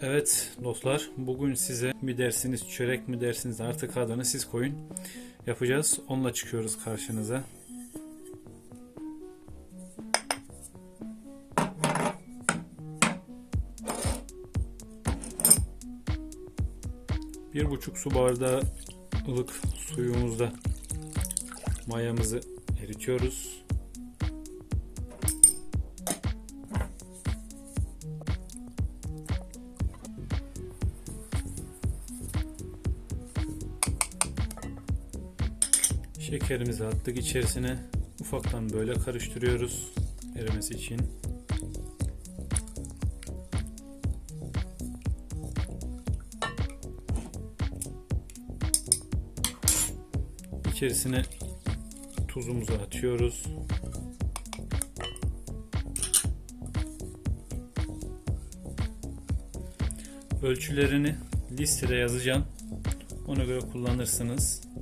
Evet dostlar bugün size mi dersiniz çörek mi dersiniz artık adını siz koyun yapacağız. Onunla çıkıyoruz karşınıza. Bir buçuk su bardağı ılık suyumuzda mayamızı eritiyoruz. Şekerimizi attık içerisine. Ufaktan böyle karıştırıyoruz erimesi için. İçerisine tuzumuzu atıyoruz. Ölçülerini listede yazacağım. Ona göre kullanırsınız.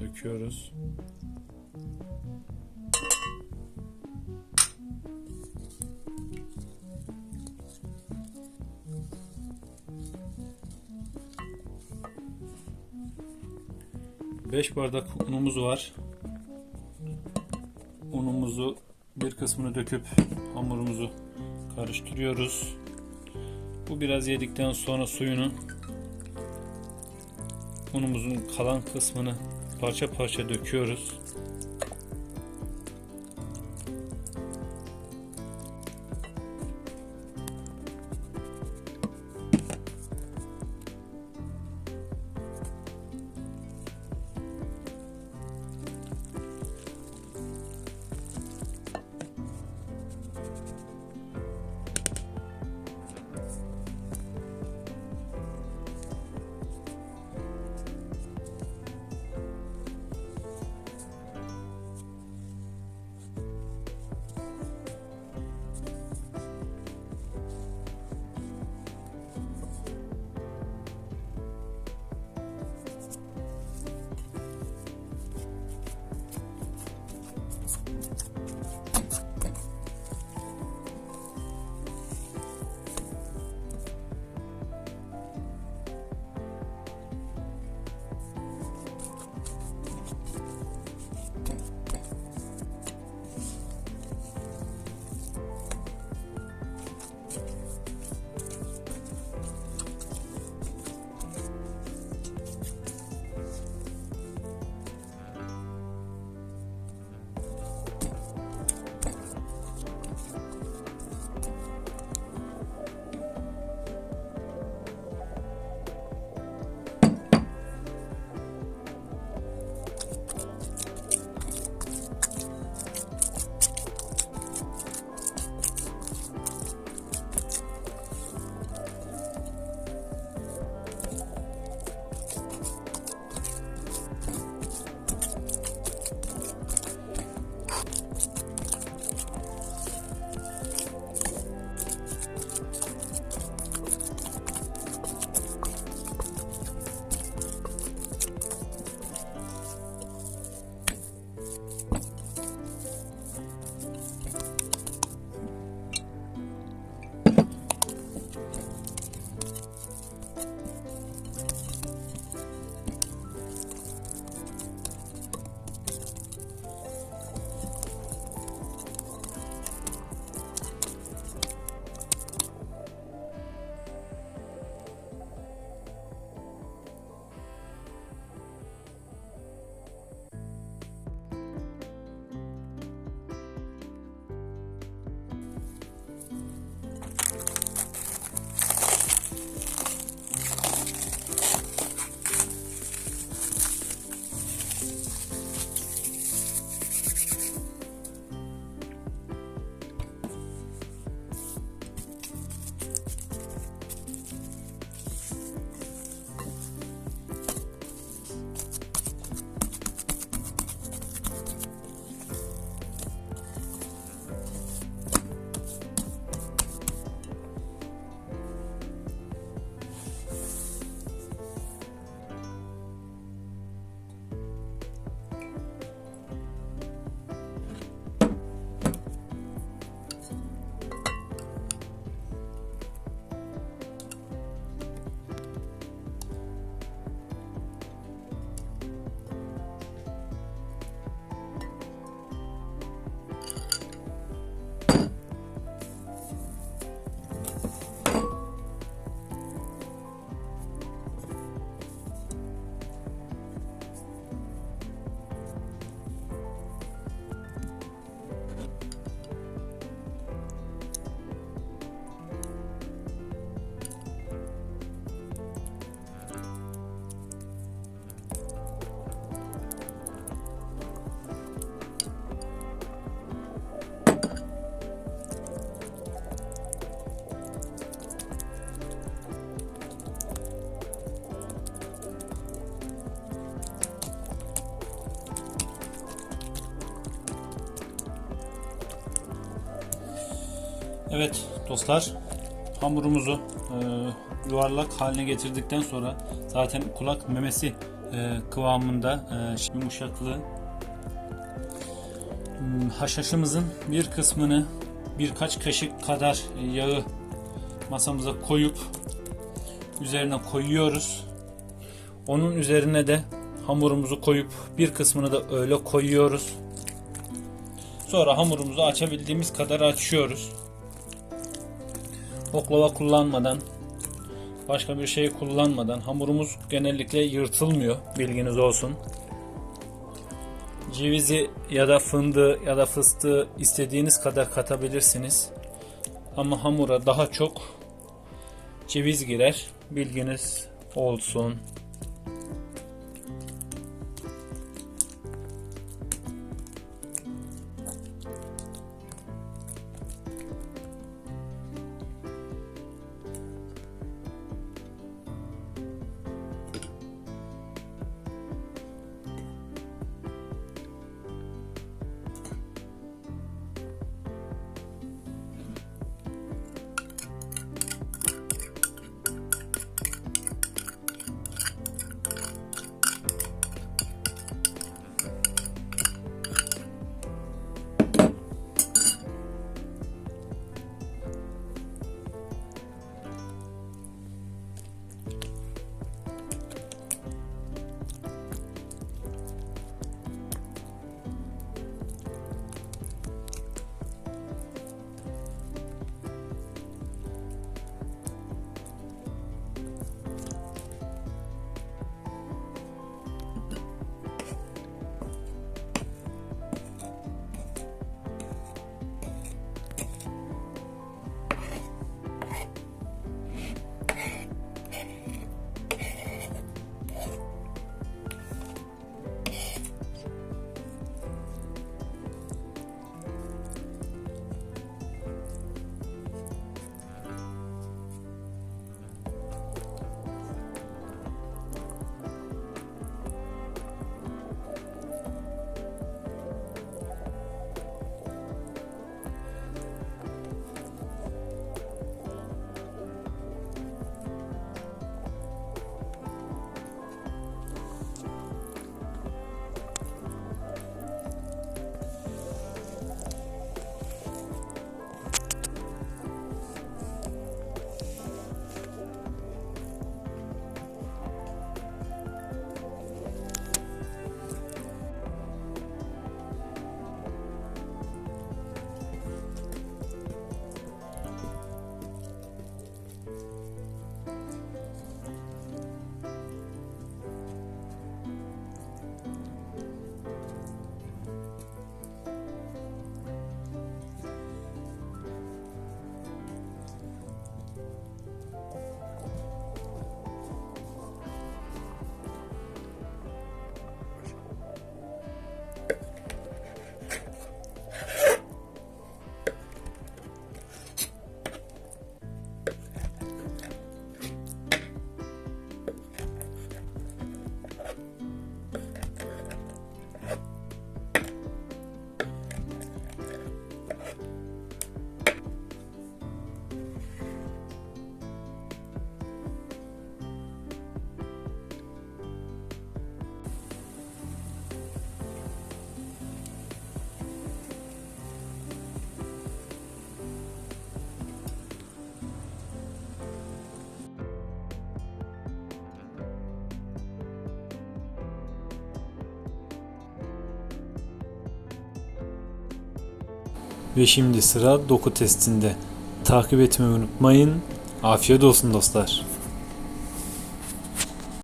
Döküyoruz. Beş bardak unumuz var. Unumuzu bir kısmını döküp hamurumuzu karıştırıyoruz. Bu biraz yedikten sonra suyunu unumuzun kalan kısmını parça parça döküyoruz. Evet dostlar hamurumuzu e, yuvarlak haline getirdikten sonra zaten kulak memesi e, kıvamında e, yumuşaklığı Hmm, haşhaşımızın bir kısmını birkaç kaşık kadar yağı masamıza koyup üzerine koyuyoruz. Onun üzerine de hamurumuzu koyup bir kısmını da öyle koyuyoruz. Sonra hamurumuzu açabildiğimiz kadar açıyoruz. Oklava kullanmadan, başka bir şey kullanmadan hamurumuz genellikle yırtılmıyor. Bilginiz olsun. Cevizi ya da fındığı ya da fıstığı istediğiniz kadar katabilirsiniz. Ama hamura daha çok ceviz girer. Bilginiz olsun. Ve şimdi sıra doku testinde. Takip etmeyi unutmayın. Afiyet olsun dostlar.